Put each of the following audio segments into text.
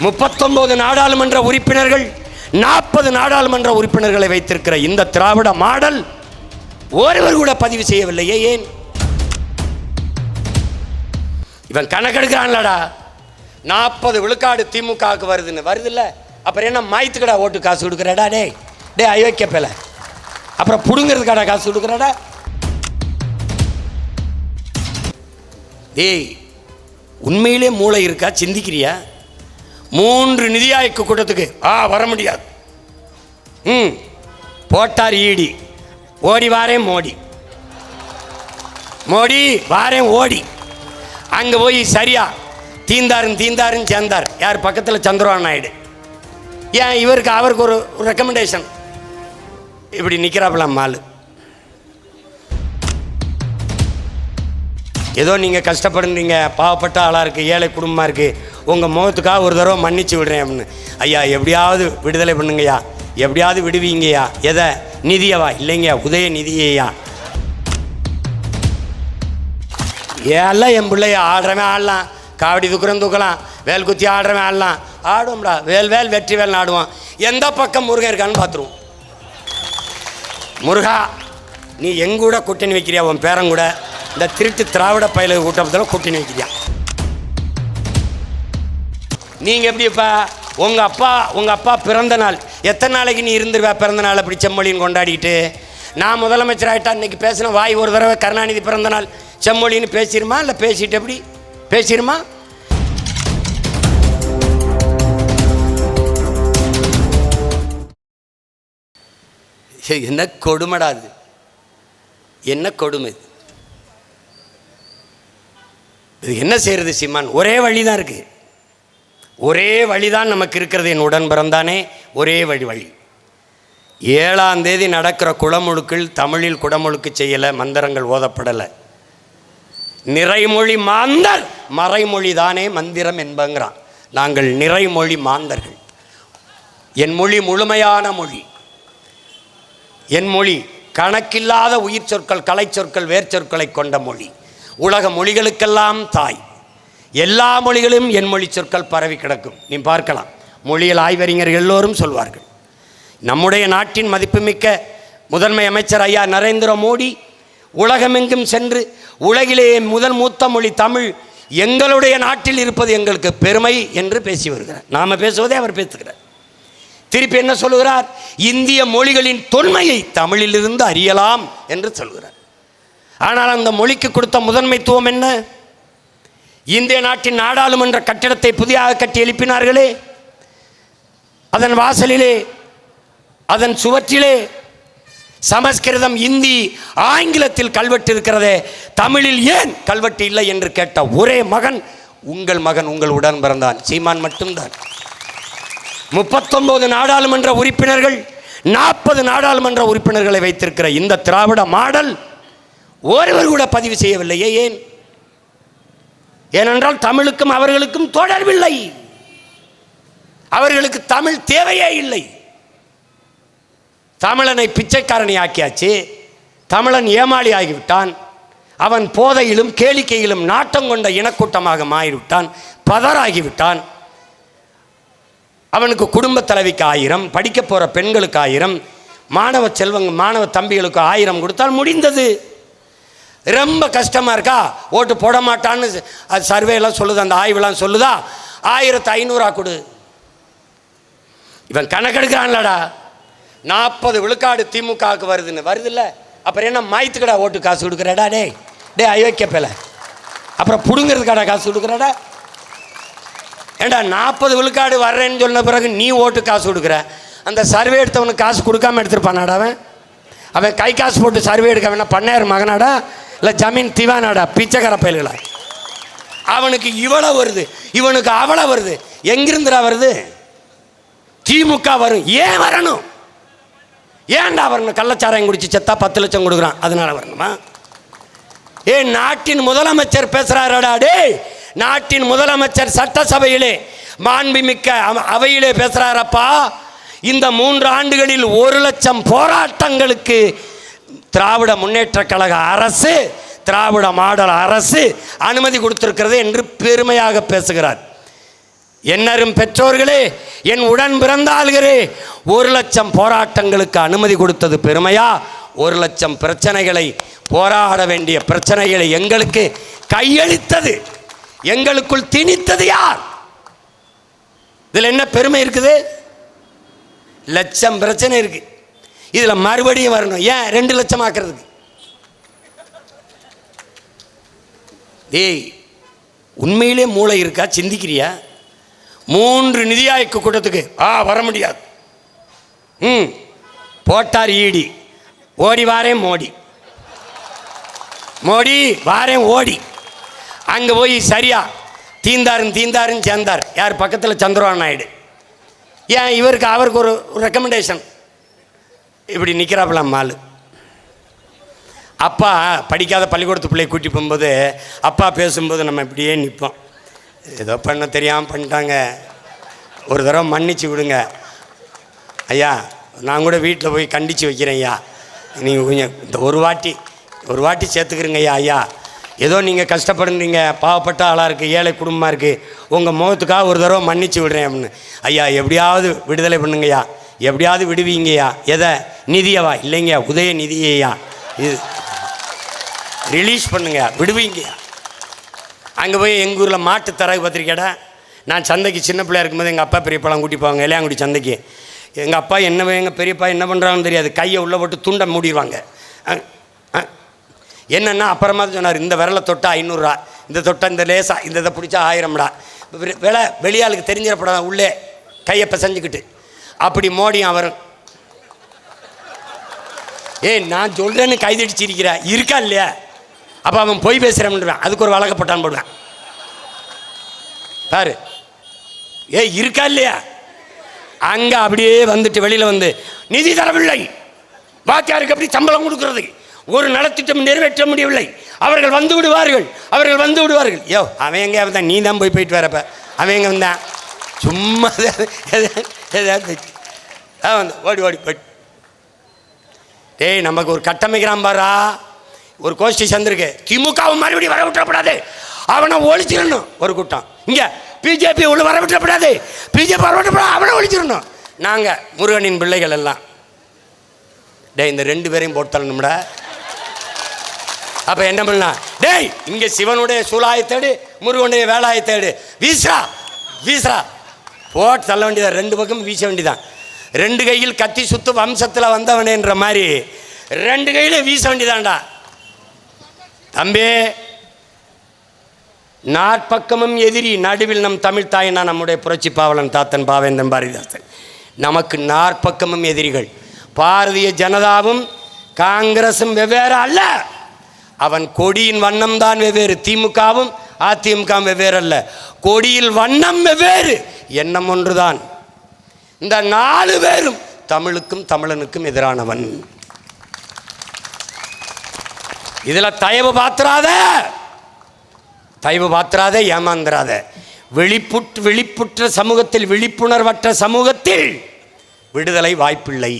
முப்பத்தொன்பது நாடாளுமன்ற உறுப்பினர்கள் நாற்பது நாடாளுமன்ற உறுப்பினர்களை வைத்திருக்கிற இந்த திராவிட மாடல் ஒருவர் கூட பதிவு செய்யவில்லையே ஏன்? இவன் கணக்கெடுக்கிறான்லடா. நாற்பது விழுக்காடு திமுகவுக்கு வருதுன்னு. வருதுல்ல? அப்புறம் என்ன மாய்த்துக்கடா ஓட்டு காசு கொடுக்குறடா? டே டே அயோக்கிய பேல அப்புறம் பிடுங்கிறதுக்கடா காசு கொடுக்குறடா? டேய் உண்மையிலே மூளை இருக்கா? சிந்திக்கிறியா? மூன்று நிதி ஆயோக்க கூட்டத்துக்கு. ஆ வர முடியாது. ம் போட்டார் ஈடி ஓடி வாரேன் மோடி. மோடி வாரேன் ஓடி. அங்கே போய் சரியா தீந்தாருன்னு தீந்தாருன்னு சேர்ந்தார். யார் பக்கத்தில்? சந்திரபாபு நாயுடு. ஏன் இவருக்கு அவருக்கு ஒரு ரெக்கமெண்டேஷன் இப்படி நிற்கிறாப்புல மாலு. ஏதோ நீங்கள் கஷ்டப்படுறீங்க பாவப்பட்ட ஆளாக இருக்குது ஏழை குடும்பமாக இருக்குது உங்கள் முகத்துக்காக ஒரு தடவை மன்னிச்சு விடுறேன் அப்படின்னு. ஐயா எப்படியாவது விடுதலை பண்ணுங்கய்யா. எப்படியாவது விடுவீங்கய்யா. எதை? நிதியவா? இல்லைங்கய்யா. உதய நிதியையா எல்லாம் என் பிள்ளைய ஆடுறவன் ஆடலாம். காவடி தூக்குறவன் தூக்கலாம். வேல் குத்தி ஆடுறவன் ஆடலாம். ஆடுவோம்டா. வேல் வேல் வெற்றி வேல் ஆடுவோம் எந்த பக்கம் முருகன் இருக்கான்னு பார்த்துருவோம். முருகா நீ எங்கூட கூட்டணி வைக்கிறியா? உன் பேரங்கூட இந்த திருட்டு திராவிட பயில கூட்டத்தில் கூட்டி வைக்கிறியா? நீங்கள் எப்படிப்பா உங்கள் அப்பா உங்கள் அப்பா பிறந்த நாள் எத்தனை நாளைக்கு நீ இருந்துருவா பிறந்த நாள் அப்படி செம்மொழின்னு கொண்டாடிட்டு நான் முதலமைச்சர் ஆகிட்டா இன்றைக்கி பேசின வாய் ஒரு தடவை கருணாநிதி பிறந்த நாள் செம்மொழின்னு பேசிடுமா இல்லை பேசிட்டு எப்படி? பேசிடுமா என்ன கொடுமடாது என்ன கொடுமை இது என்ன செய்கிறது சீமான்? ஒரே வழி தான் இருக்குது ஒரே வழி தான் நமக்கு இருக்கிறது என் உடன் பிறந்தானே ஒரே வழி வழி. ஏழாம் தேதி நடக்கிற குளமுழுக்கில் தமிழில் குடமுழுக்கு செய்யலை மந்திரங்கள் ஓதப்படலை. நிறைமொழி மாந்தர் மறைமொழி தானே மந்திரம் என்பங்கிறான். நாங்கள் நிறைமொழி மாந்தர்கள். என் மொழி முழுமையான மொழி. என் மொழி கணக்கில்லாத உயிர் சொற்கள் கலை சொற்கள் வேர்ச்சொற்களை கொண்ட மொழி. உலக மொழிகளுக்கெல்லாம் தாய். எல்லா மொழிகளும் என் மொழி சொற்கள் பரவி கிடக்கும். நீ பார்க்கலாம். மொழியியல் ஆய்வறிஞர்கள் எல்லோரும் சொல்வார்கள். நம்முடைய நாட்டின் மதிப்புமிக்க முதன்மை அமைச்சர் ஐயா நரேந்திர மோடி உலகமெங்கும் சென்று உலகிலேயே முதல் மூத்த மொழி தமிழ் எங்களுடைய நாட்டில் இருப்பது எங்களுக்கு பெருமை என்று பேசி வருகிறார். நாம் பேசுவதே அவர் பேசுகிறார். திருப்பி என்ன சொல்கிறார் இந்திய மொழிகளின் தொன்மையை தமிழிலிருந்து அறியலாம் என்று சொல்கிறார். ஆனால் அந்த மொழிக்கு கொடுத்த முதன்மைத்துவம் என்ன? இந்திய நாட்டின் நாடாளுமன்ற கட்டிடத்தை புதிதாக கட்டி எழுப்பினார்களே. அதன் வாசலிலே அதன் சுவற்றிலே சமஸ்கிருதம் இந்தி ஆங்கிலத்தில் கல்வெட்டு இருக்கிறதே. தமிழில் ஏன் கல்வெட்டு இல்லை என்று கேட்ட ஒரே மகன் உங்கள் மகன் உங்கள் உடன் பிறந்தான். சீமான் மட்டும்தான். முப்பத்தொன்பது நாடாளுமன்ற உறுப்பினர்கள் நாற்பது நாடாளுமன்ற உறுப்பினர்களை வைத்திருக்கிற இந்த திராவிட மாடல் ஒருவர் கூட பதிவு செய்யவில்லையே ஏன் ஏனென்றால் தமிழுக்கும் அவர்களுக்கும் தொடர்பில்லை. அவர்களுக்கு தமிழ் தேவையே இல்லை. தமிழனை பிச்சைக்காரனை ஆக்கியாச்சு. தமிழன் ஏமாளி ஆகிவிட்டான். அவன் போதையிலும் கேளிக்கையிலும் நாட்டம் கொண்ட இனக்கூட்டமாக மாறிவிட்டான். பதராகிவிட்டான் அவனுக்கு குடும்ப தலைவிக்கு ஆயிரம் படிக்க போகிற பெண்களுக்கு ஆயிரம் மாணவ செல்வங்க மாணவ தம்பிகளுக்கு ஆயிரம் கொடுத்தால் முடிந்தது. ரொம்ப கஷ்டமாக இருக்கா? ஓட்டு போட மாட்டான்னு அது சர்வே எல்லாம் சொல்லுது அந்த ஆய்வுலாம் சொல்லுதா? ஆயிரத்து ஐநூறுரூவா கொடு. இவன் கணக்கெடுக்கிறான்லடா நாற்பது விழுக்காடு திமுகவுக்கு வருதுன்னு. வருதுல்ல? அப்புறம் என்ன மாய்த்துக்கடா ஓட்டு காசு கொடுக்குறடா? டே டே அயோக்கிய பேல அப்புறம் பிடுங்கிறதுக்கடா காசு கொடுக்குறடா? ஏண்டா நாற்பது விழுக்காடு வர்றேன்னு சொன்ன பிறகு நீ ஓட்டு காசு கொடுக்குற? அந்த சர்வே எடுத்தவனுக்கு காசு கொடுக்காம எடுத்துருப்பானாடா அவன்? அவன் கை காசு போட்டு சர்வே எடுக்க வேணா பண்ணையார் மகனாடா. இல்லை ஜமீன் திவானாடா பிச்சைக்கார பயல்களா? அவனுக்கு இவ்வளோ வருது இவனுக்கு அவ்வளோ வருது. எங்கிருந்துடா வருது? திமுக வரும். ஏன் வரணும்? ஏன்டா வரணும்? கள்ளச்சாராயம் குடிச்சு செத்தா பத்து லட்சம் கொடுக்குறான். அதனால வரணுமா? ஏ நாட்டின் முதலமைச்சர் பேசுறாரடா டேய். நாட்டின் முதலமைச்சர் சட்டசபையிலே மாண்புமிக்க அவையிலே பேசுறாரப்பா. இந்த மூன்று ஆண்டுகளில் ஒரு லட்சம் போராட்டங்களுக்கு திராவிட முன்னேற்ற கழக அரசு திராவிட மாடல் அரசு அனுமதி கொடுத்திருக்கிறது என்று பெருமையாக பேசுகிறார். என்னரும் பெற்றோர்களே என் உடன் பிறந்தாள்களே ஒரு லட்சம் போராட்டங்களுக்கு அனுமதி கொடுத்தது பெருமையா? ஒரு லட்சம் பிரச்சனைகளை போராட வேண்டிய பிரச்சனைகளை எங்களுக்கு கையளித்தது. எங்களுக்குள் திணித்தது யார்? இதில் என்ன பெருமை இருக்குது? லட்சம் பிரச்சனை இருக்குது இதில் மறுபடியும் வரணும். ஏன்? ரெண்டு லட்சம் ஆக்கிறதுக்கு டேய் உண்மையிலே மூளை இருக்கா? சிந்திக்கிறியா? மூன்று நிதி ஆய்வு கூட்டத்துக்கு. ஆ வர முடியாது. ம். போட்டார் ஈடி. ஓடி வாரேன் மோடி. மோடி வாரேன் ஓடி. அங்கே போய் சரியா? தீந்தாருன்னு தீந்தாருன்னு சேர்ந்தார். யார்? பக்கத்தில் சந்திரபாபு நாயுடு. ஏன்? இவருக்கு அவருக்கு ஒரு ரெக்கமெண்டேஷன் இப்படி நிற்கிறாப்புல மாலு. அப்பா படிக்காத பள்ளிக்கூடத்து பிள்ளையை கூட்டி போகும்போது அப்பா பேசும்போது நம்ம இப்படியே நிற்போம். ஏதோ பண்ண தெரியாமல் பண்ணிட்டாங்க. ஒரு தடவை மன்னிச்சு விடுங்க. ஐயா நான் கூட வீட்டில் போய் கண்டித்து வைக்கிறேன் ஐயா. நீங்கள் கொஞ்சம் இந்த ஒரு வாட்டி ஒரு வாட்டி சேர்த்துக்கிறீங்க ஐயா ஐயா. ஏதோ நீங்கள் கஷ்டப்படுறீங்க பாவப்பட்ட ஆளாக இருக்குது ஏழை குடும்பமாக இருக்குது உங்கள் முகத்துக்காக ஒரு தடவை மன்னிச்சு விடுறேன் அப்படின்னு. ஐயா எப்படியாவது விடுதலை பண்ணுங்கய்யா எப்படியாவது விடுவீங்கய்யா? எதை? நிதியவா? இல்லைங்க உதய நிதியையா? இது ரிலீஸ் பண்ணுங்க விடுவீங்கய்யா. அங்கே போய் எங்கள் ஊரில் மாட்டு தரகு பத்திரிக்கைடா. நான் சந்தைக்கு சின்ன பிள்ளையா இருக்கும்போது எங்கள் அப்பா பெரியப்பாலாம் கூட்டி போவாங்க இளையாங்குடி சந்தைக்கு. எங்கள் அப்பா என்ன எங்கள் பெரியப்பா என்ன பண்ணுறாங்கன்னு தெரியாது. கையை உள்ளே போட்டு துண்டை மூடிடுவாங்க என்னென்னா அப்புறமா தான் சொன்னார் இந்த விரலை தொட்டா ஐநூறுரூவா இந்த தொட்டா இந்த லேசா இந்த இதை பிடிச்சா ஆயிரம்டா. விலை வெளியாளுக்கு தெரிஞ்சிடப்படாத உள்ளே கையை பிசைஞ்சிக்கிட்டு. அப்படி மோடியும் அவரும் ஏய் நான் சொல்கிறேன்னு கைதடிச்சிருக்கிறா இருக்கா இல்லையா? அப்போ அவன் பொய் பேசுகிறவன்றான் அதுக்கு ஒரு வழக்கப்பட்டான் போடுவேன். பாரு. ஏய் இருக்கா இல்லையா? அங்கே அப்படியே வந்துட்டு வெளியில் வந்து நிதி தரவில்லை. வாத்தியாருக்கு அப்படி சம்பளம் கொடுக்கறது? ஒரு நலத்திட்டம் நிறைவேற்ற முடியவில்லை. அவர்கள் வந்து விடுவார்கள். அவர்கள் வந்து விடுவார்கள். யோ அவன் எங்கே வந்தான் நீ தான் போய் போயிட்டு வரப்ப அவன் எங்கே வந்தான்? சும்மா ஏதாவது வந்து ஓடி ஓடி போயிட்டு டேய் நமக்கு ஒரு கட்டமைக்கிறான் பாரா. ஒரு கோஷ்டி சந்திருக்கு திமுகவும் மறுபடியும் வர விட்டுறப்படாது. அவனை ஒழிச்சிடணும். ஒரு கூட்டம். இங்கே பிஜேபி உள்ள வர விட்டுறப்படாது. பிஜேபி வர விட்டுறப்படாது அவனை ஒழிச்சிடணும். நாங்கள் முருகனின் பிள்ளைகள் எல்லாம். டேய் இந்த ரெண்டு பேரையும் போட்டு தள்ளணும்டா. அப்போ என்ன பண்ணலாம்? டேய் இங்கே சிவனுடைய சூலாயை தேடு முருகனுடைய வேலாயை தேடு. வீசுறா வீசுறா போட்டு தள்ள வேண்டியதான் ரெண்டு பக்கம் வீச வேண்டியதான் ரெண்டு கையில் கத்தி சுத்து வம்சத்தில் வந்தவனேன்ற மாதிரி ரெண்டு கையில் வீச வேண்டியதான்டா. தம்பி நாற்பக்கமும் எதிரி நடுவில் நம் தமிழ் தாயினா நம்முடைய புரட்சி பாவலன் தாத்தன் பாவேந்தன் பாரதிதாசன். நமக்கு நாற்பக்கமும் எதிரிகள். பாரதிய ஜனதாவும் காங்கிரசும் வெவ்வேறு அல்ல. அவன் கொடியின் வண்ணம் தான் வெவ்வேறு. திமுகவும் அதிமுகவும் வெவ்வேறு அல்ல. கொடியில் வண்ணம் வெவ்வேறு. எண்ணம் ஒன்றுதான். இந்த நாலு பேரும் தமிழுக்கும் தமிழனுக்கும் எதிரானவன். இதுல தயவு பாத்திராத தயவு பாத்திராத ஏமாந்துராத வெளிப்புற்று விழிப்புற்ற சமூகத்தில் விழிப்புணர்வற்ற சமூகத்தில் விடுதலை வாய்ப்பில்லை.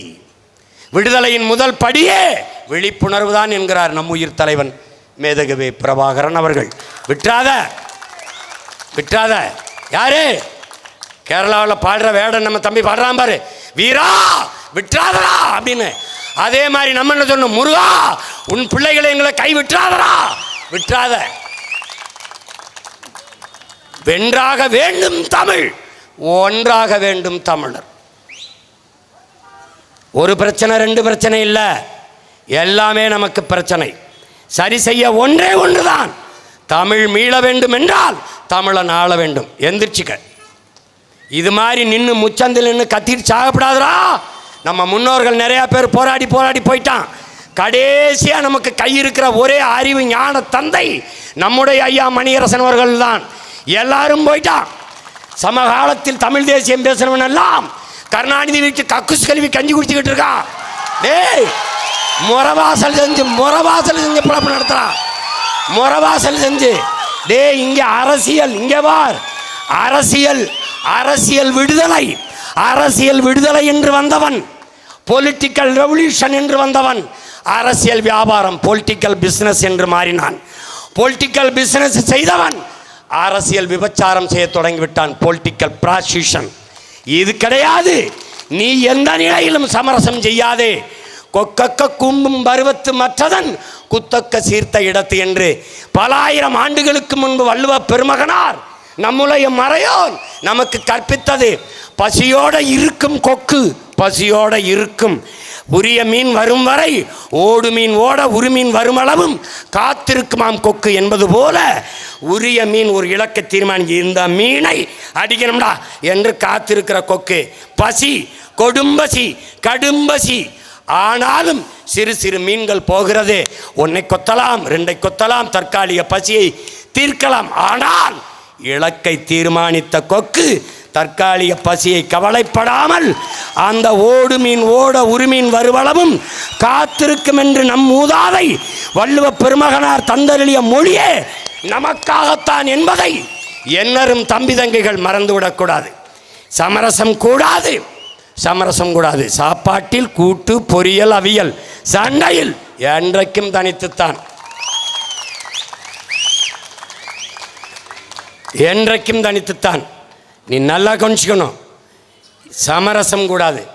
விடுதலையின் முதல் படியே விழிப்புணர்வு தான் என்கிறார் நம் உயிர் தலைவன் மேதகவே பிரபாகரன் அவர்கள். விட்டுறாத. விட்டுறாத. யாரு? கேரளாவில் பாடுற வேடன் நம்ம தம்பி பாடுறான் பாரு. வீரா விட்டுறாதரா அப்படின்னு. அதே மாதிரி நம்ம என்ன சொன்னோம் முருகா உன் பிள்ளைகளை எங்களை கை விட்டுறாதடா. விட்டுறாத. வென்றாக வேண்டும் தமிழ் ஒன்றாக வேண்டும் தமிழர். ஒரு பிரச்சனை ரெண்டு பிரச்சனை இல்லை. எல்லாமே நமக்கு பிரச்சனை. சரி செய்ய ஒன்றே ஒன்றுதான். தமிழ் மீள வேண்டும் என்றால் தமிழன் ஆள வேண்டும். எந்திரிச்சுக்க. இது மாதிரி நின்று முச்சந்தில் நின்று கத்திட்டு சாகப்படாதரா நம்ம முன்னோர்கள் நிறையா பேர் போராடி போராடி போயிட்டான். கடைசியாக நமக்கு கை இருக்கிற ஒரே அறிவு ஞான தந்தை நம்முடைய ஐயா மணியரசன் அவர்கள் தான். எல்லாரும் போயிட்டான். சமகாலத்தில் தமிழ் தேசியம் பேசுனவன் எல்லாம் கருணாநிதி வீட்டு கக்குஸ் கல்வி கஞ்சி குடிச்சுக்கிட்டு இருக்கான். டேய் முறவாசல் செஞ்சு முறவாசல் செஞ்சு பிழப்பு நடத்துறான். முறவாசல் செஞ்சு டேய் இங்கே அரசியல் இங்கே வார் அரசியல் அரசியல் விடுதலை அரசியல் விடுதலை என்று வந்தவன் பொலிட்டிக்கல் ரெவல்யூஷன் என்று வந்தவன் அரசியல் வியாபாரம் பொலிட்டிக்கல் பிஸ்னஸ் என்று மாறினான். பொலிட்டிக்கல் பிஸ்னஸ் செய்தவன் அரசியல் விபச்சாரம் செய்ய தொடங்கிவிட்டான். பொலிட்டிக்கல் ப்ராசிஷன் இது கிடையாது. நீ எந்த நிலையிலும் சமரசம் செய்யாதே. கொக்கக்க கும்பும் பருவத்து மற்றதன் குத்தக்க சீர்த்த இடத்து என்று பல ஆயிரம் ஆண்டுகளுக்கு முன்பு வள்ளுவ பெருமகனார் நம்முடைய மறையோன் நமக்கு கற்பித்தது. பசியோட இருக்கும் கொக்கு பசியோட இருக்கும். உரிய மீன் வரும் வரை ஓடு மீன் ஓட உரு மீன் வரும் அளவும் காத்திருக்குமாம் கொக்கு என்பது போல உரிய மீன் ஒரு இலக்கை தீர்மானிச்சு இந்த மீனை அடிக்கணும்டா என்று காத்திருக்கிற கொக்கு. பசி கொடும்பசி கடும்பசி. ஆனாலும் சிறு சிறு மீன்கள் போகிறது. ஒன்னை கொத்தலாம் ரெண்டை கொத்தலாம் தற்காலிக பசியை தீர்க்கலாம். ஆனால் இலக்கை தீர்மானித்த கொக்கு தற்காலிக பசியை கவலைப்படாமல் அந்த ஓடு மீன் ஓட உருமீன் வருவளவும் காத்திருக்கும் என்று நம் மூதாதை வள்ளுவ பெருமகனார் தந்தருளிய மொழியே நமக்காகத்தான் என்பதை என்னரும் தம்பி தங்கைகள் மறந்துவிடக்கூடாது சமரசம் கூடாது. சமரசம் கூடாது. சாப்பாட்டில் கூட்டு பொரியல் அவியல் சண்டையில் என்றைக்கும் தனித்துத்தான். என்றைக்கும் தனித்துத்தான். நீ நல்லா கொஞ்சிக்கணும் சமரசம் கூடாது.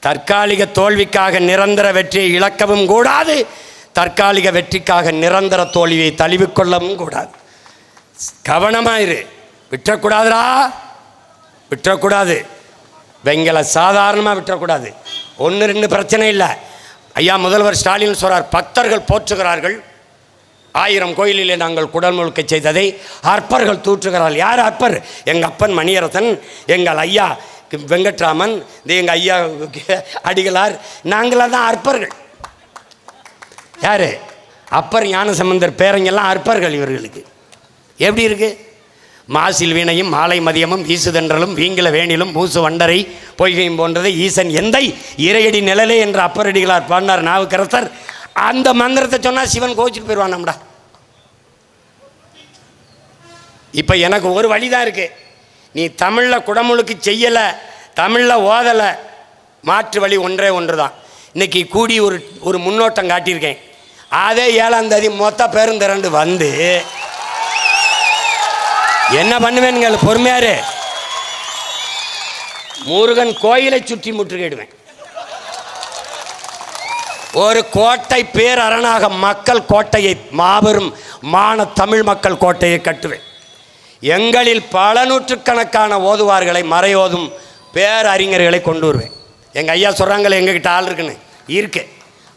தற்காலிக தோல்விக்காக நிரந்தர வெற்றியை இழக்கவும் கூடாது. தற்காலிக வெற்றிக்காக நிரந்தர தோல்வியை தழுவிக்கொள்ளவும் கூடாது. கவனமாயிரு. விட்டுறக்கூடாதுடா விட்டுறக்கூடாது வெங்கல சாதாரணமாக விட்டுறக்கூடாது ஒன்று ரெண்டு பிரச்சனை இல்லை. ஐயா முதல்வர் ஸ்டாலின் சொல்கிறார் பக்தர்கள் போற்றுகிறார்கள். ஆயிரம் கோயிலிலே நாங்கள் குடல் முழுக்க செய்ததை அற்பர்கள் தூற்றுகிறார்கள். யார் அற்பர்? எங்கள் அப்பன் மணியரசன் எங்கள் ஐயா வெங்கட்ராமன் எங்கள் ஐயா அடிகளார். நாங்களாக தான் அற்பர்கள். யார்? அப்பர் ஞானசம்பந்தர் பேரங்கெல்லாம் அற்பர்கள் இவர்களுக்கு. எப்படி இருக்கு? மாசில் வீணையும் மாலை மதியமும் வீசுதென்றலும் வீங்கில வேணிலும் மூசு வண்டரை பொய்கையும் போன்றதை ஈசன் எந்தை இறையடி நிழலே என்ற அப்பரடிகளார் பாடினார். நாவுக்கரசர் அந்த மந்திரத்தை சொன்னால் சிவன் கோச்சிட்டு போயிடுவான் நம்மடா இப்போ எனக்கு ஒரு வழி தான் இருக்கு. நீ தமிழில் குடமுழுக்கு செய்யலை தமிழில் ஓதலை மாற்று வழி ஒன்றே ஒன்று தான் இன்றைக்கி கூடி ஒரு ஒரு முன்னோட்டம் காட்டியிருக்கேன். அதே ஏழாம் தேதி மொத்த பேரும் திரண்டு வந்து என்ன பண்ணுவேன்னு பொறுமையாரு முருகன் கோயிலை சுற்றி முற்றுகையிடுவேன். ஒரு கோட்டை பேரரணாக மக்கள் கோட்டையை மாபெரும் மான தமிழ் மக்கள் கோட்டையை கட்டுவேன். எங்களில் பல நூற்றுக்கணக்கான ஓதுவார்களை மறையோதும் பேரறிஞர்களை கொண்டு வருவேன். எங்கள் ஐயா சொல்கிறாங்களே எங்ககிட்ட ஆள் இருக்குன்னு. இருக்கு.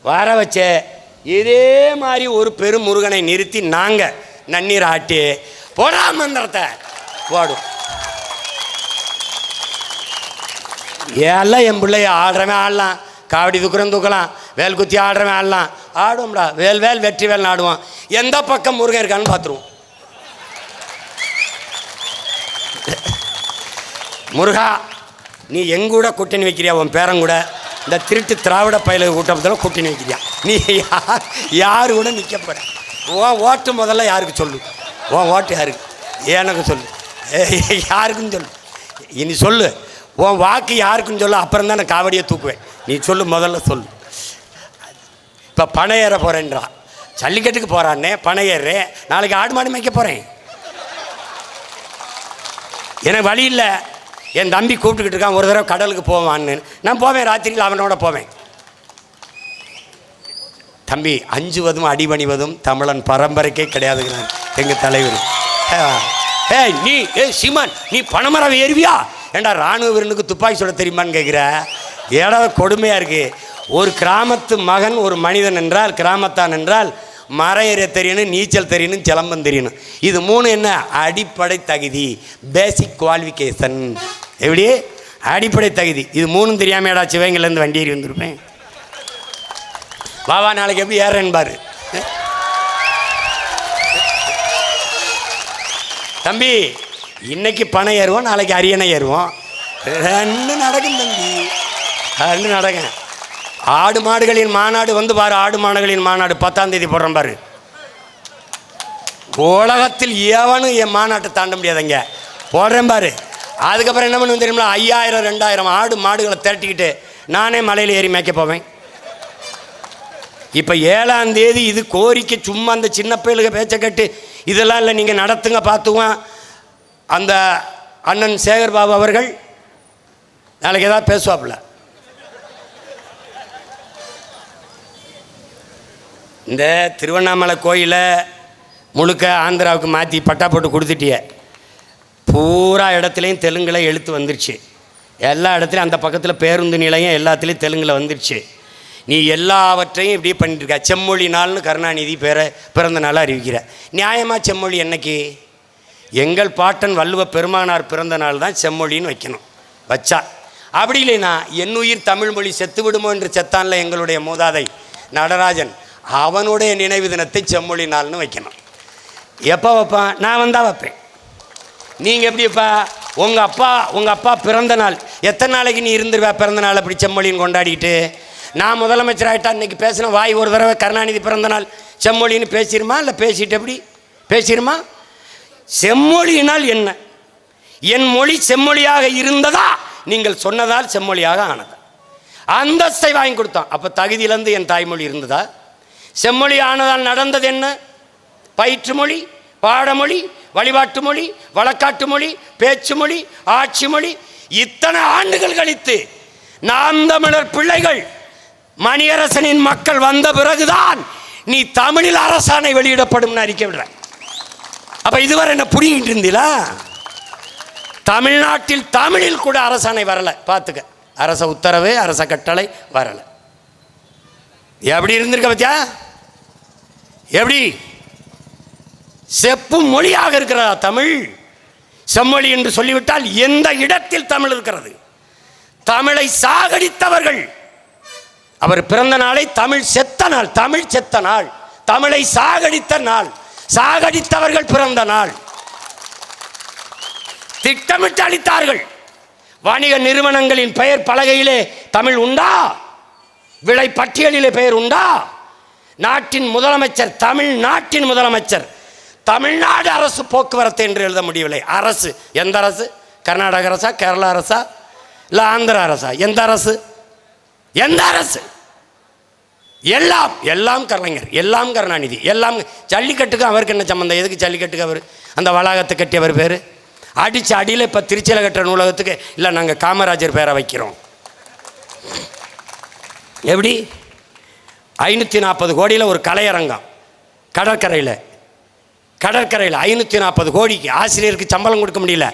வர வச்ச இதே மாதிரி ஒரு பெரும் முருகனை நிறுத்தி நாங்கள் நன்னீர் ஆட்டி போடா மந்திரத்தை போடும் ஏல்லாம் என் பிள்ளைய ஆடுறவன் ஆடலாம் காவடி தூக்குறவன் தூக்கலாம். வேல் குத்தி ஆடுறவன் ஆடலாம். ஆடுவோம்டா. வேல் வேல் வெற்றி வேல் ஆடுவோம் எந்த பக்கம் முருகன் இருக்கான்னு பார்த்துருவோம். முருகா நீ எங்கூட கூட்டணி வைக்கிறியா? உன் பேரங்கூட இந்த திருட்டு திராவிட பயில கூட்டத்தில் கூட்டணி வைக்கிறியா? நீ யார் யாரு கூட நிற்க போற? உன் ஓட்டு முதல்ல யாருக்கு சொல்லு? உன் ஓட்டு யாருக்கு? எனக்கு சொல்லு. யாருக்குன்னு சொல்லு. இனி சொல்லு. உன் வாக்கு யாருக்குன்னு சொல்லு. அப்புறம் தான் நான் காவடியை தூக்குவேன். நீ சொல்லு முதல்ல சொல்லு. இப்போ பனை ஏற போகிறேன்றான் ஜல்லிக்கட்டுக்கு போகிறான்னே பனை ஏறுறேன் நாளைக்கு ஆடு மாடு மேய்க்க போகிறேன் எனக்கு வழி இல்லை. என் தம்பி கூப்பிட்டுக்கிட்டு இருக்கான் ஒரு தடவை கடலுக்கு போவான்னு. நான் போவேன் ராத்திரியில் அவனோட போவேன். தம்பி அஞ்சுவதும் அடிபணிவதும் தமிழன் பரம்பரைக்கே கிடையாதுங்கிறான் எங்கள் தலைவர். ஏ நீ ஏ சிமன் நீ பணமரம் ஏறுவியா? ஏண்டா ராணுவ வீரனுக்கு துப்பாக்கி சுட தெரியுமான்னு கேட்குற ஏடா கொடுமையாக இருக்கு. ஒரு கிராமத்து மகன் ஒரு மனிதன் என்றால் கிராமத்தான் என்றால் மரம் ஏற தெரியணும் நீச்சல் தெரியணும் சிலம்பம் தெரியணும் இது மூணு என்ன? அடிப்படை தகுதி. பேசிக் குவாலிஃபிகேஷன் எப்படி? அடிப்படை தகுதி. இது மூணும் தெரியாம சிவங்கிலேருந்து வண்டி ஏறி வந்திருப்பேன்? வா நாளைக்கு எப்படி ஏறேன்னு பாரு. தம்பி இன்னைக்கு பணம் ஏறுவோம் நாளைக்கு அரியணை ஏறுவோம். ரெண்டு நடக்கும் தம்பி. ரெண்டு நடக்கும். ஆடு மாடுகளின் மாநாடு வந்து பாரு ஆடு மாடுகளின் மாநாடு பத்தாம் தேதி போடுறேன் பாரு. உலகத்தில் எவனும் என் மாநாட்டை தாண்ட முடியாதுங்க. போடுறேன் பாரு. அதுக்கப்புறம் என்ன பண்ணுவேன் தெரியுமா? ஐயாயிரம் ரெண்டாயிரம் ஆடு மாடுகளை திரட்டிக்கிட்டு நானே மலையில் ஏறி மேய்க்க போவேன். இப்போ ஏழாம் தேதி இது கோரிக்கை சும்மா அந்த சின்ன பயலுக பேச்சை கட்டு இதெல்லாம் இல்லை நீங்கள் நடத்துங்க பார்த்துவோம் அந்த அண்ணன் சேகர் பாபு அவர்கள் நாளைக்கு ஏதாவது பேசுவாப்புல. இந்த திருவண்ணாமலை கோயிலை முழுக்க ஆந்திராவுக்கு மாற்றி பட்டா போட்டு கொடுத்துட்டிய. பூரா இடத்துலையும் தெலுங்கில் எழுத்து வந்துருச்சு. எல்லா இடத்துலையும் அந்த பக்கத்தில் பேருந்து நிலையம் எல்லாத்துலேயும் தெலுங்கில் வந்துருச்சு. நீ எல்லாவற்றையும் இப்படி பண்ணிட்டு இருக்க. செம்மொழி நாள்னு கருணாநிதி பேரை பிறந்த நாளாக அறிவிக்கிற. நியாயமாக செம்மொழி என்னைக்கு? எங்கள் பாட்டன் வள்ளுவ பெருமானார் பிறந்த நாள் தான் செம்மொழின்னு வைக்கணும். வச்சா. அப்படி இல்லைன்னா என்னுயிர் தமிழ் மொழி செத்து விடுமோ என்று செத்தான்ல எங்களுடைய மூதாதை நடராஜன். அவனுடைய நினைவு தினத்தை செம்மொழி நாள்னு வைக்கணும். எப்போ வைப்பான் நான் வந்தால் வைப்பேன். நீங்கள் எப்படிப்பா? உங்கள் அப்பா உங்கள் அப்பா பிறந்த நாள். எத்தனை நாளைக்கு நீ இருந்துருவா பிறந்த நாள் அப்படி செம்மொழின்னு கொண்டாடிக்கிட்டு? நான் முதலமைச்சர் ஆகிட்டா இன்னைக்கு பேசின வாய் ஒரு தடவை கருணாநிதி பிறந்த நாள் செம்மொழின்னு பேசிடுமா இல்லை பேசிட்டு எப்படி? பேசிடுமா செம்மொழியினால் என்ன? என் மொழி செம்மொழியாக இருந்ததா? நீங்கள் சொன்னதால் செம்மொழியாக ஆனது. அந்தஸ்தை வாங்கி கொடுத்தான். அப்போ தகுதியிலேருந்து என் தாய்மொழி இருந்ததா? செம்மொழி ஆனதால் நடந்தது என்ன? பயிற்று மொழி பாடமொழி வழிபாட்டு மொழி வழக்காட்டு மொழி பேச்சு மொழி ஆட்சி மொழி இத்தனை ஆண்டுகள் கழித்து நாம் தமிழர் பிள்ளைகள் மணியரசனின் மக்கள் வந்த பிறகுதான் நீ தமிழில் அரசாணை வெளியிடப்படும் அறிக்கை விடுற அப்ப இதுவரை என்ன புரியிட்டு இருந்தீங்களா தமிழ்நாட்டில் தமிழில் கூட அரசாணை வரல. பார்த்துக்க. அரச உத்தரவு அரச கட்டளை வரல. எப்படி இருந்திருக்க பத்தியா? எப்படி? செப்பு மொழியாக இருக்கிறதா தமிழ்? செம்மொழி என்று சொல்லிவிட்டால் எந்த இடத்தில் தமிழ் இருக்கிறது? தமிழை சாகடித்தவர்கள். அவர் பிறந்த நாளை தமிழ் செத்த நாள் தமிழ் செத்த நாள் தமிழை சாகடித்த நாள் சாகடித்தவர்கள் பிறந்த நாள். திட்டமிட்டு அளித்தார்கள். வணிக நிறுவனங்களின் பெயர் பலகையிலே தமிழ் உண்டா? விலை பட்டியலிலே பெயர் உண்டா? நாட்டின் முதலமைச்சர் தமிழ்நாட்டின் முதலமைச்சர் தமிழ்நாடு அரசு போக்குவரத்து என்று எழுத முடியவில்லை. அரசு. எந்த அரசு? கர்நாடக அரசா? கேரளா அரசா? இல்லை ஆந்திர அரசா? எந்த அரசு? எந்த அரசு? எல்லாம் எல்லாம் கலைஞர் எல்லாம் கருணாநிதி எல்லாம் ஜல்லிக்கட்டுக்கு அவருக்கு என்ன சம்மந்தம் எதுக்கு ஜல்லிக்கட்டுக்கு அவர்? அந்த வளாகத்தை கட்டியவர் பேர்? அடிச்சு அடியில் இப்போ திருச்சியில் கட்டுற நூலகத்துக்கு இல்லை நாங்கள் காமராஜர் பேரை வைக்கிறோம். எப்படி? ஐநூற்றி நாற்பது கோடியில் ஒரு கலையரங்கம். கடற்கரையில். கடற்கரையில் ஐநூற்றி நாற்பது கோடிக்கு ஆசிரியருக்கு சம்பளம் கொடுக்க முடியல.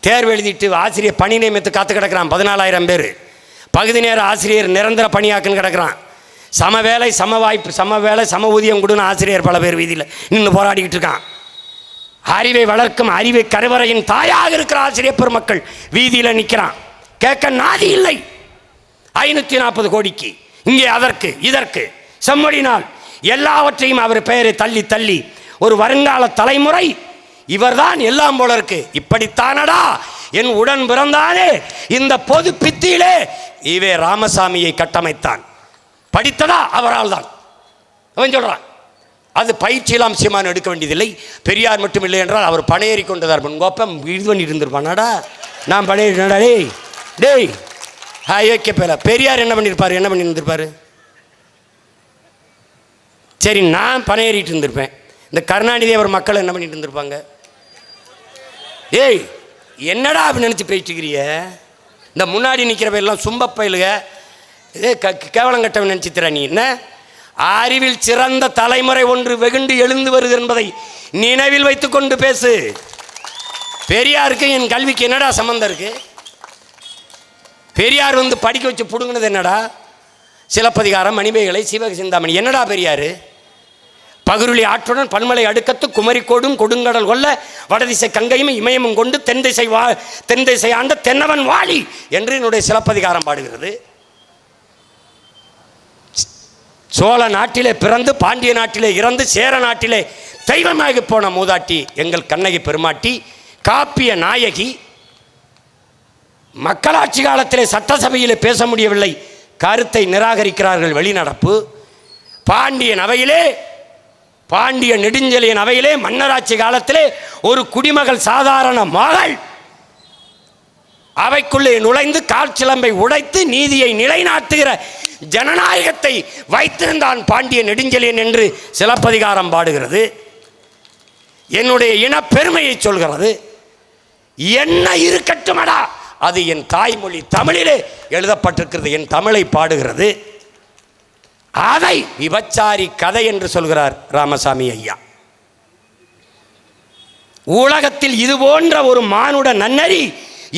தேர்வு எழுதிட்டு ஆசிரியர் பணி நியமித்து காத்து கிடக்கிறான். பதினாலாயிரம் பேர். பகுதி நேர ஆசிரியர் நிரந்தர பணியாக்குன்னு கிடக்கிறான். சம வேலை சம வாய்ப்பு சம வேலை சம ஊதியம் கொடுன்னு ஆசிரியர் பல பேர் வீதியில் நின்று போராடிக்கிட்டு இருக்கான். அறிவை வளர்க்கும் அறிவை கருவறையின் தாயாக இருக்கிற ஆசிரியர் பெருமக்கள் வீதியில் நிற்கிறான் கேட்க நாதி இல்லை. ஐநூற்றி நாற்பது கோடிக்கு. இங்கே அதற்கு இதற்கு. செம்மொழினால் எல்லாவற்றையும் அவர் பெயரை தள்ளி தள்ளி. ஒரு வருங்கால தலைமுறை இவர்தான் எல்லாம் போல இருக்கு. இப்படித்தானடா? என் உடன் பிறந்தானே. இந்த பொது பித்தியிலே இவே ராமசாமியை கட்டமைத்தான். படித்ததா? அவரால் தான் அவன் சொல்றான். அது பயிற்சியெல்லாம் சீமான் எடுக்க வேண்டியதில்லை. பெரியார் மட்டும் இல்லை என்றால் அவர் பணையேறி கொண்டதார் முன்கோப்பம். இது பண்ணிட்டு இருந்திருப்பானாடா? நான் பணையேறினடா டேய்? டேய் அயோக்கிய பேல பெரியார் என்ன பண்ணியிருப்பார் என்ன பண்ணியிருந்திருப்பார் சரி நான் பணையேறிட்டு இருந்திருப்பேன். இந்த கருணாநிதி அவர் மக்கள் என்ன பண்ணிட்டு இருந்திருப்பாங்க? ஏய் என்னடா அப்படி நினச்சி பேசிட்டுக்கிறிய இந்த முன்னாடி நிற்கிறவையெல்லாம் சும்ப பயிலுக ஏ க கேவலம் கட்டவன் நினச்சித்திர நீ என்ன? அறிவில் சிறந்த தலைமுறை ஒன்று வெகுண்டு எழுந்து வருது என்பதை நினைவில் வைத்துக்கொண்டு பேசு. பெரியாருக்கு என் கல்விக்கு என்னடா சம்மந்தம் இருக்குது பெரியார் வந்து படிக்க வச்சு பிடுங்கினது என்னடா? சிலப்பதிகாரம் மணிமேகலை சிவக சிந்தாமணி என்னடா பெரியார்? பகுருளி ஆற்றுடன் பன்மலை அடுக்கத்து குமரிக்கோடும் கொடுங்கடல் கொள்ள வடதிசை கங்கையும் இமயமும் கொண்டு தென் திசை வா தென் திசை ஆண்ட தென்னவன் வாலி என்று என்னுடைய சிலப்பதிகாரம் பாடுகிறது. சோழ நாட்டிலே பிறந்து பாண்டிய நாட்டிலே இறந்து சேர நாட்டிலே தெய்வமாகி போன மூதாட்டி எங்கள் கண்ணகி பெருமாட்டி காப்பிய நாயகி மக்களாட்சி காலத்திலே சட்டசபையிலே பேச முடியவில்லை. கருத்தை நிராகரிக்கிறார்கள் வெளிநடப்பு. பாண்டியன் அவையிலே பாண்டிய நெடுஞ்செழியன் அவையிலே மன்னராட்சி காலத்திலே ஒரு குடிமகள் சாதாரண மகள். அவைக்குள்ளே நுழைந்து காற்சிலம்பை உடைத்து நீதியை நிலைநாட்டுகிற ஜனநாயகத்தை வைத்திருந்தான் பாண்டிய நெடுஞ்செழியன் என்று சிலப்பதிகாரம் பாடுகிறது. என்னுடைய இனப்பெருமையை சொல்கிறது. என்ன இருக்கட்டுமடா? அது என் தாய்மொழி தமிழிலே எழுதப்பட்டிருக்கிறது என் தமிழை பாடுகிறது. அதை விபச்சாரி கதை என்று சொல்கிறார் ராமசாமி ஐயா. உலகத்தில் இது போன்ற ஒரு மானுட நன்னறி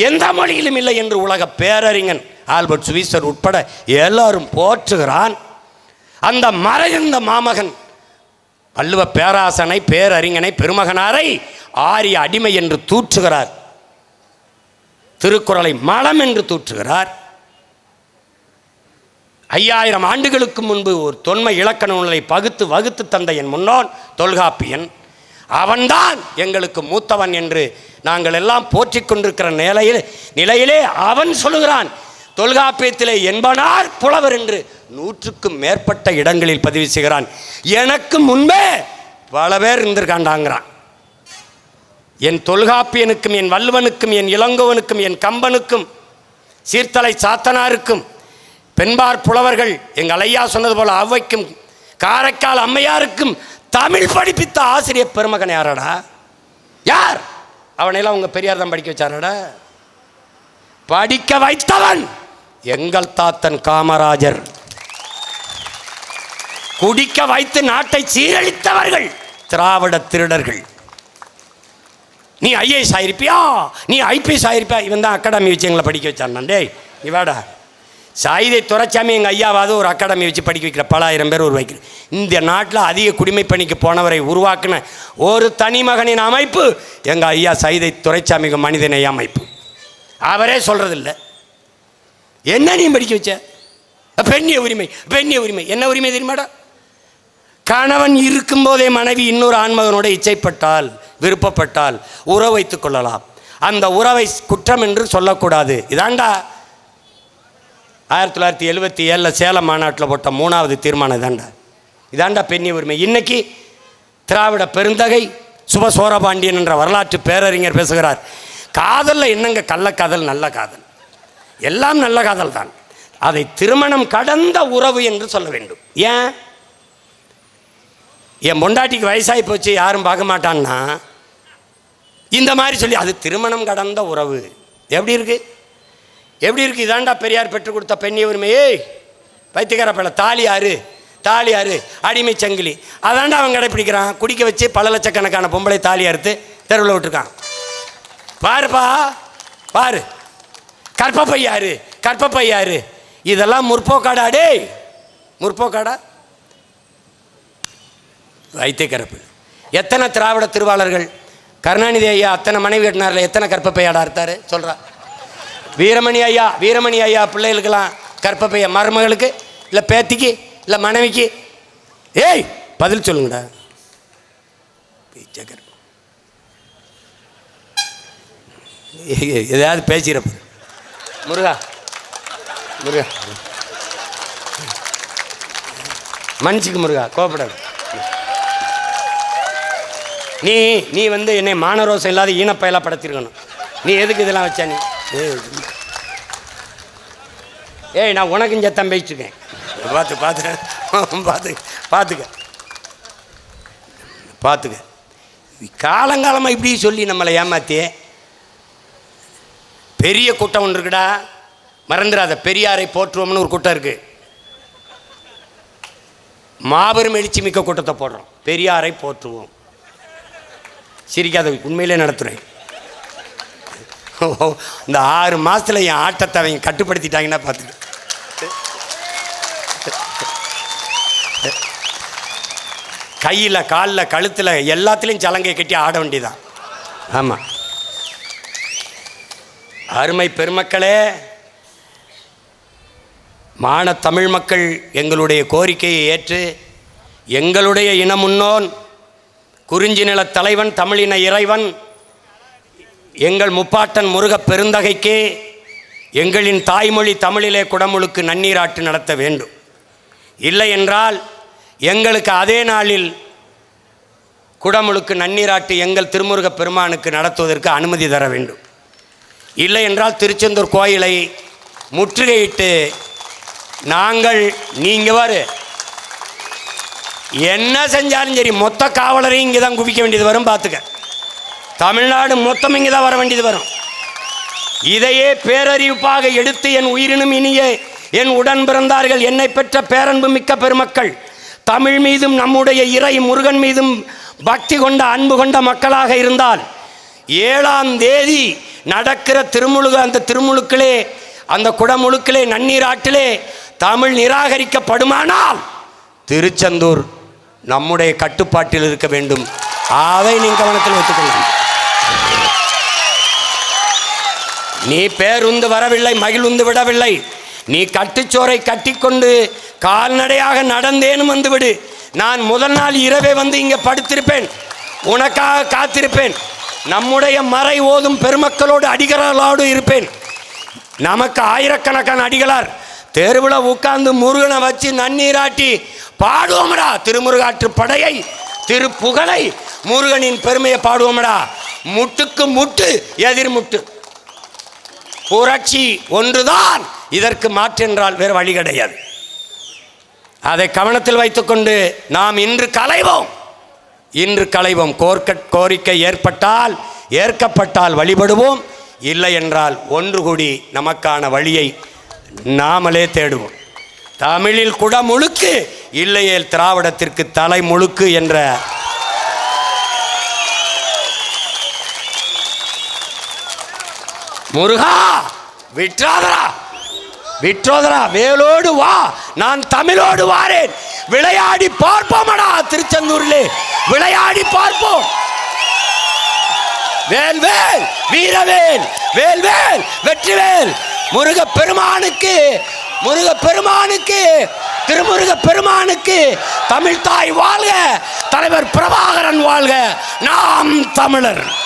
எந்த மொழியிலும் இல்லை என்று உலக பேரறிஞன் ஆல்பர்ட் சுவிசர் உட்பட எல்லாரும் போற்றுகிறான். அந்த மறைந்த மாமகன் வள்ளுவ பேராசனை பேரறிஞனை பெருமகனாரை ஆரிய அடிமை என்று தூற்றுகிறார். திருக்குறளை மலம் என்று தூற்றுகிறார். ஐயாயிரம் ஆண்டுகளுக்கு முன்பு ஒரு தொன்மை இலக்கண நூலை பகுத்து வகுத்து தந்த என் முன்னோன் தொல்காப்பியன். அவன்தான் எங்களுக்கு மூத்தவன் என்று நாங்கள் எல்லாம் போற்றி கொண்டிருக்கிற நிலையில் நிலையிலே அவன் சொல்லுகிறான் தொல்காப்பியத்திலே என்பனார் புலவர் என்று நூற்றுக்கும் மேற்பட்ட இடங்களில் பதிவு செய்கிறான். எனக்கு முன்பே பல பேர் இருந்திருக்காண்டாங்கிறான். என் தொல்காப்பியனுக்கும் என் வல்லுவனுக்கும் என் இளங்கோவனுக்கும் என் கம்பனுக்கும் சீர்தலை சாத்தனாருக்கும் பெண்பார் புலவர்கள் எங்கள் ஐயா சொன்னது போல அவ்வைக்கும் காரைக்கால் அம்மையாருக்கும் தமிழ் படிப்பித்த ஆசிரியர் பெருமகன் யாரடா? யார்? அவனையெல்லாம் உங்கள் பெரியார் தான் படிக்க வச்சாரடா? படிக்க வைத்தவன் எங்கள் தாத்தன் காமராஜர். குடிக்க வைத்து நாட்டை சீரழித்தவர்கள் திராவிட திருடர்கள். நீ ஐஏஎஸ் ஆயிருப்பியா? நீ ஐபிஎஸ் ஆயிருப்பியா? இவன் தான் அகாடமி வச்சு எங்களை படிக்க வச்சான் டேய் நீ வாடா. சாயுதை துரைச்சாமி எங்கள் ஐயாவாவது ஒரு அகாடமி வச்சு படிக்க வைக்கிற பல ஆயிரம் பேர் உருவாக்கிற இந்த நாட்டில் அதிக குடிமை பணிக்கு போனவரை உருவாக்கின ஒரு தனி மகனின் அமைப்பு எங்கள் ஐயா சைதை துறைச்சாமிக்கு மனிதனை அமைப்பு. அவரே சொல்கிறதில்ல என்ன நீ படிக்க வச்ச? பெண்ணிய உரிமை பெண்ணிய உரிமை. என்ன உரிமை தெரியுமாடா? கணவன் இருக்கும்போதே மனைவி இன்னொரு ஆண்மகனோட இச்சைப்பட்டால் விருப்பப்பட்டால் உறவு வைத்துக் கொள்ளலாம். அந்த உறவை குற்றம் என்று சொல்லக்கூடாது. இதாண்டா? ஆயிரத்தி தொள்ளாயிரத்தி எழுபத்தி ஏழில் சேலம் மாநாட்டில் போட்ட மூணாவது தீர்மானம் இதாண்டா. இதாண்டா பெண்ணி உரிமை. இன்னைக்கு திராவிட பெருந்தகை சுப சோரபாண்டியன் என்ற வரலாற்று பேரறிஞர் பேசுகிறார். காதலில் என்னங்க கள்ளக்காதல் நல்ல காதல்? எல்லாம் நல்ல காதல் தான் அதை திருமணம் கடந்த உறவு என்று சொல்ல வேண்டும். ஏன்? என் பொண்டாட்டிக்கு வயசாகி போச்சு யாரும் பார்க்க மாட்டான்னா இந்த மாதிரி சொல்லி அது திருமணம் கடந்த உறவு. எப்படி இருக்கு? எப்படி இருக்குது இதாண்டா பெரியார் பெற்றுக் கொடுத்த பெண்ணிய உரிமை. ஏய் பைத்தியக்கார பிள்ளை தாலி ஆறு தாலி ஆறு அடிமை சங்கிலி. அதாண்டா அவன் கடைப்பிடிக்கிறான். குடிக்க வச்சு பல லட்சக்கணக்கான பொம்பளை தாலி அறுத்து தெருவில் விட்டுருக்கான். பாருப்பா பாரு. கற்பப்பையாரு கற்பப்பையாரு. இதெல்லாம் முற்போக்காடா டேய். முற்போக்காடா? வைத்தியக்கரப்பு எத்தனை திராவிட திருவாளர்கள்? கருணாநிதி ஐயா அத்தனை மனைவி கட்டினார்ல எத்தனை கற்பப்பையாடா அறுத்தார் சொல்கிறா வீரமணி ஐயா வீரமணி ஐயா பிள்ளைகளுக்கெல்லாம் கற்பப்பைய மருமகளுக்கு இல்லை பேத்திக்கு இல்லை மனைவிக்கு. ஏய் பதில் சொல்லுங்கடா. பிச்சைக்கரு. எதாவது ஏய், முருகா. முருகா. மன்னிச்சுக்கு முருகா கோபப்படாது. நீ நீ வந்து என்னை மானரோசம் இல்லாத ஈனப்பயலாக படுத்திருக்கணும். நீ எதுக்கு இதெல்லாம் வச்சா நீ? ஏய், நான் உனக்கும் சத்தம் பேசிட்டுருக்கேன். பார்த்து பார்த்து பார்த்து பார்த்துக்க பார்த்துக்க காலங்காலமாக இப்படி சொல்லி நம்மளை ஏமாத்தி பெரிய கூட்டம் ஒன்று இருக்குடா. மறந்துடாத பெரியாரை போற்றுவோம்னு ஒரு கூட்டம் இருக்கு. மாபெரும் எழுச்சி மிக்க கூட்டத்தை போடுறோம். பெரியாரை போற்றுவோம். சிரிக்காத உண்மையிலே நடத்துகிறேன் இந்த ஆறு மாசத்துல என் ஆட்டத்தை அவங்க கட்டுப்படுத்திட்டாங்கன்னா பார்த்துக்க. கையில் காலில் கழுத்தில் எல்லாத்துலேயும் சலங்கை கட்டி ஆட வேண்டியதான் ஆமாம் அருமை பெருமக்களே மான தமிழ் மக்கள் எங்களுடைய கோரிக்கையை ஏற்று எங்களுடைய இனமுன்னோன் குறிஞ்சி நில தலைவன் தமிழின இறைவன் எங்கள் முப்பாட்டன் முருகப் பெருந்தகைக்கு எங்களின் தாய்மொழி தமிழிலே குடமுழுக்கு நன்னீராட்டு நடத்த வேண்டும். இல்லை என்றால் எங்களுக்கு அதே நாளில் குடமுழுக்கு நன்னீராட்டு எங்கள் திருமுருகப் பெருமானுக்கு நடத்துவதற்கு அனுமதி தர வேண்டும். இல்லை என்றால் திருச்செந்தூர் கோயிலை முற்றுகையிட்டு நாங்கள் நீங்கள் வரு. என்ன செஞ்சாலும் சரி மொத்த காவலரையும் இங்கே தான் குவிக்க வேண்டியது வரும் பார்த்துக்க. தமிழ்நாடு மொத்தம் இங்கே தான் வர வேண்டியது வரும். இதையே பேரறிவிப்பாக எடுத்து என் உயிரினும் இனிய என் உடன் பிறந்தார்கள் என்னை பெற்ற பேரன்பு மிக்க பெருமக்கள் தமிழ் மீதும் நம்முடைய இறை முருகன் மீதும் பக்தி கொண்ட அன்பு கொண்ட மக்களாக இருந்தால் ஏழாம் தேதி நடக்கிற திருமுழுக அந்த திருமுழுக்களே அந்த குடமுழுக்களே நன்னீராட்டிலே தமிழ் நிராகரிக்கப்படுமானால் திருச்செந்தூர் நம்முடைய கட்டுப்பாட்டில் இருக்க வேண்டும். அதை நீ கவனத்தில் வைத்துக்கொள்ளலாம் நீ பேருந்து வரவில்லை மகிழ்ந்து விடவில்லை. நீ கட்டுச்சோரை கட்டிக்கொண்டு கால்நடையாக நடந்தேனும் வந்துவிடு. நான் முதல் நாள் இரவே வந்து இங்கே படுத்திருப்பேன். உனக்காக காத்திருப்பேன். நம்முடைய மறை ஓதும் பெருமக்களோடு அடிகளாரோடு இருப்பேன். நமக்கு ஆயிரக்கணக்கான அடிகளார். தெருவில் உட்கார்ந்து முருகனை வச்சு நன்னீராட்டி பாடுவோம்டா திருமுருகாற்று படையை திருப்புகழை. முருகனின் பெருமையை பாடுவோம்டா. முட்டுக்கு முட்டு எதிர்முட்டு புரட்சி ஒன்றுதான் இதற்கு மாற்றென்றால் வேறு வழி கிடையாது. அதை கவனத்தில் வைத்துக்கொண்டு நாம் இன்று களைவோம். இன்று களைவோம். கோர்க்க கோரிக்கை ஏற்பட்டால் ஏற்கப்பட்டால் வழிபடுவோம். இல்லை என்றால் ஒன்று கூடி நமக்கான வழியை நாமளே தேடுவோம். தமிழில் குட முழுக்கு இல்லையே திராவிடத்திற்கு தலை முழுக்கு என்ற முருகா விற்றாதரா விற்றோதரா வேலோடு வா நான் தமிழோடு வாரேன். விளையாடி பார்ப்போமடா திருச்செந்தூரிலே. விளையாடி பார்ப்போம். வேல் வேல் வீரவேல் வேல் வேல் வெற்றிவேல். முருக பெருமானுக்கு முருக பெருமானுக்கு திருமுருக பெருமானுக்கு தமிழ் தாய் வாழ்க தலைவர் பிரபாகரன் வாழ்க. நாம் தமிழர்.